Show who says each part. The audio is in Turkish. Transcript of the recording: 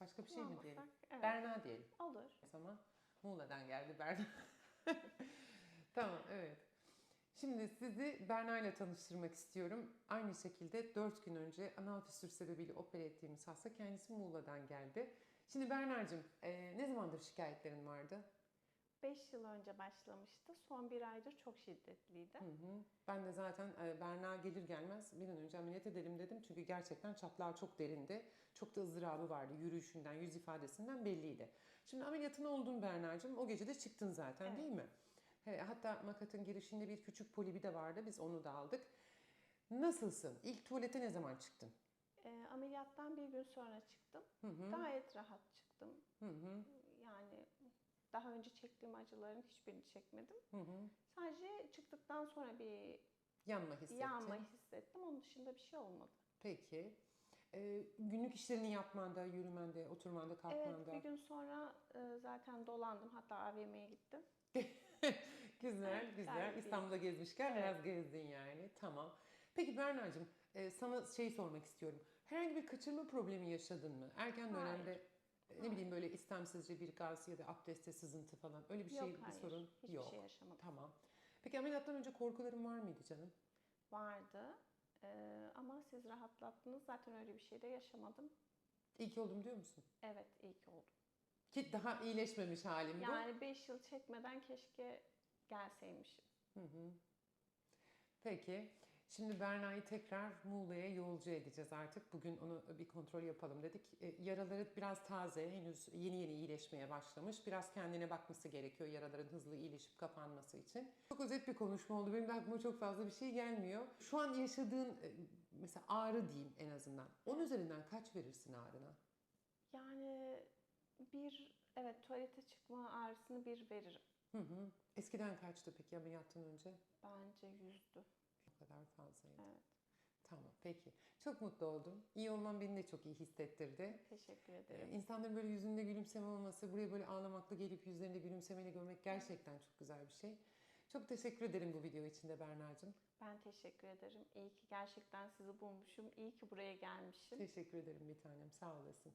Speaker 1: Başka bir şey mi
Speaker 2: Kullanmasak,
Speaker 1: diyelim?
Speaker 2: evet.
Speaker 1: Berna diyelim.
Speaker 2: Olur.
Speaker 1: O zaman Muğla'dan geldi Berna. tamam evet. Şimdi sizi Berna ile tanıştırmak istiyorum. Aynı şekilde 4 gün önce anal fistür sebebiyle opera ettiğimiz hasta kendisi Muğla'dan geldi. Şimdi Berna'cığım e, ne zamandır şikayetlerin vardı?
Speaker 2: 5 yıl önce başlamıştı. Son bir aydır çok şiddetliydi.
Speaker 1: Hı hı. Ben de zaten e, Berna gelir gelmez bir an önce ameliyat edelim dedim. Çünkü gerçekten çatlağı çok derindi. Çok da ızdırabı vardı. Yürüyüşünden, yüz ifadesinden belliydi. Şimdi ameliyatın oldun Berna'cığım. O gece de çıktın zaten
Speaker 2: Evet.
Speaker 1: değil mi? He, hatta makatın girişinde bir küçük polibi de vardı. Biz onu da aldık. Nasılsın? İlk tuvalete ne zaman çıktın?
Speaker 2: Ee, ameliyattan bir gün sonra çıktım. Gayet rahat çıktım.
Speaker 1: Hı hı.
Speaker 2: Daha önce çektiğim acıların hiçbirini çekmedim.
Speaker 1: Hı hı.
Speaker 2: Sadece çıktıktan sonra bir
Speaker 1: Yanma hissettin.
Speaker 2: yağma hissettim. Onun dışında bir şey olmadı.
Speaker 1: Peki. E, günlük işlerini yapmanda, yürümende, oturmanda,
Speaker 2: Evet
Speaker 1: kalkmanda.
Speaker 2: bir gün sonra e, zaten dolandım. Hatta AVM'ye gittim.
Speaker 1: güzel,
Speaker 2: Evet,
Speaker 1: güzel. İstanbul'da gezmişken
Speaker 2: Evet.
Speaker 1: biraz gezdin yani. Tamam. Peki Berna'cığım e, sana şey sormak istiyorum. Herhangi bir kaçırma problemi yaşadın mı? Erken
Speaker 2: Hayır.
Speaker 1: dönemde e, ne bileyim böyle istemsizce bir gaz ya da abdestte sızıntı falan öyle bir şey
Speaker 2: Yok
Speaker 1: bir
Speaker 2: hayır.
Speaker 1: sorun
Speaker 2: Hiçbir
Speaker 1: yok.
Speaker 2: şey yaşamadım.
Speaker 1: Tamam. Peki ameliyattan önce korkuların var mıydı canım?
Speaker 2: Vardı. Ee, ama siz rahatlattınız. Zaten öyle bir şey de yaşamadım.
Speaker 1: İyi ki oldum diyor musun?
Speaker 2: Evet iyi ki oldu.
Speaker 1: Ki daha iyileşmemiş halim bu.
Speaker 2: Yani 5 yıl çekmeden keşke gelseymişim.
Speaker 1: Peki. Şimdi Berna'yı tekrar Muğla'ya yolcu edeceğiz artık. Bugün onu bir kontrol yapalım dedik. E, Yaraları biraz taze, henüz yeni yeni iyileşmeye başlamış. Biraz kendine bakması gerekiyor yaraların hızlı iyileşip kapanması için. Çok özet bir konuşma oldu. Benim de aklıma çok fazla bir şey gelmiyor. Şu an yaşadığın e, mesela ağrı diyeyim en azından. 10 üzerinden kaç verirsin ağrına?
Speaker 2: Yani bir evet tuvalete çıkma ağrısını bir veririm.
Speaker 1: Hı hı. Eskiden kaçtı peki ameliyattan önce?
Speaker 2: Bence yüzdü.
Speaker 1: Kadar fazlaydı.
Speaker 2: Evet.
Speaker 1: Tamam peki. Çok mutlu oldum. İyi olman beni de çok iyi hissettirdi.
Speaker 2: Teşekkür
Speaker 1: Ee,
Speaker 2: ederim.
Speaker 1: İnsanların böyle yüzünde gülümseme olması, buraya böyle ağlamakla gelip yüzlerinde gülümsemeyle görmek gerçekten çok güzel bir şey. Çok teşekkür ederim bu video için de Berna'cığım.
Speaker 2: Ben teşekkür ederim. İyi ki gerçekten sizi bulmuşum. İyi ki buraya gelmişim.
Speaker 1: Teşekkür ederim bir tanem. Sağ olasın.